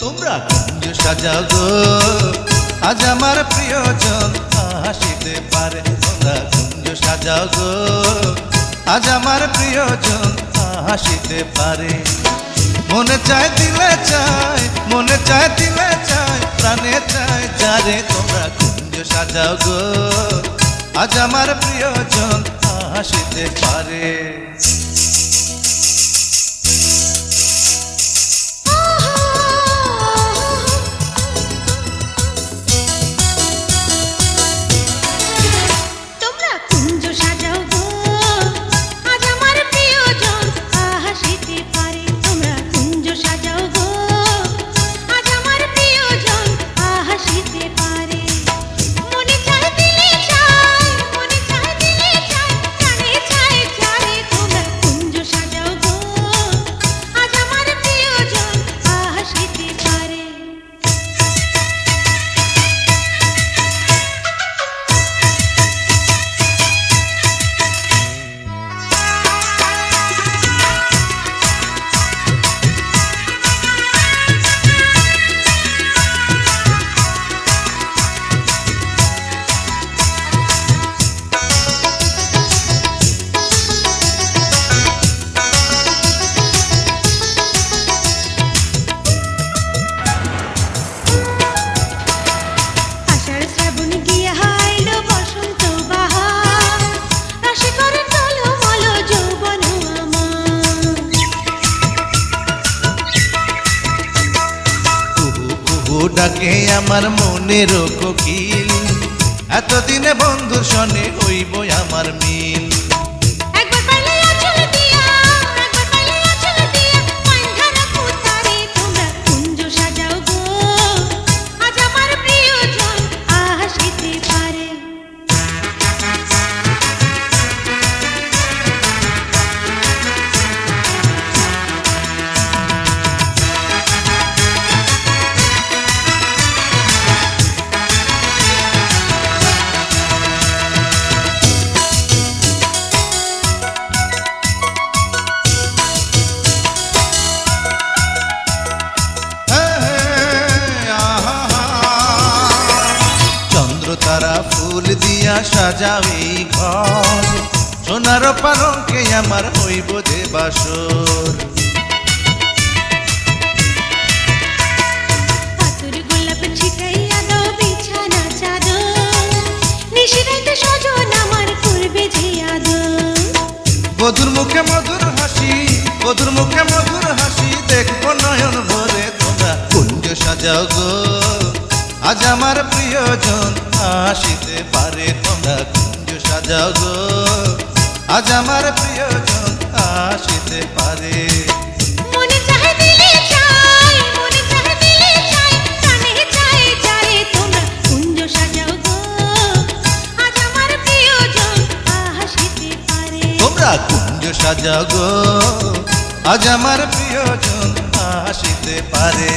তোমরা কুঞ্জ সাজাও গো। আজ আমার প্রিয়জন হাসিতে পারে। তোমরা কুঞ্জ সাজাও গো। আজ আমার প্রিয়জন হাসিতে পারে। মনে চায়, দিলে চায়, মনে চায়, দিলে চায়, প্রাণে চায়, যারে তোমরা কুঞ্জ সাজাও গো। আজ আমার প্রিয়জন হাসিতে পারে। ডাকে আমার মনের কোকিল এতদিনে বন্ধুর সনে হইব আমার মিল। তারা ফুল দিয়া সাজাও এই ঘর। সোনার পালঙ্কে আমার হইব যে আদর। বধুর মুখে মধুর হাসি বধুর মুখে মধুর হাসি দেখব নয়ন ভরে তোমরা। কুঞ্জ সাজাও গো। আজ আমার প্রিয়জন আসিতে পারে তোমরা কুঞ্জ সাজাও গো। আজ আমার প্রিয়জন আসিতে পারে। কুঞ্জ সাজাও গো। আজ আমার প্রিয়জন আসিতে পারে।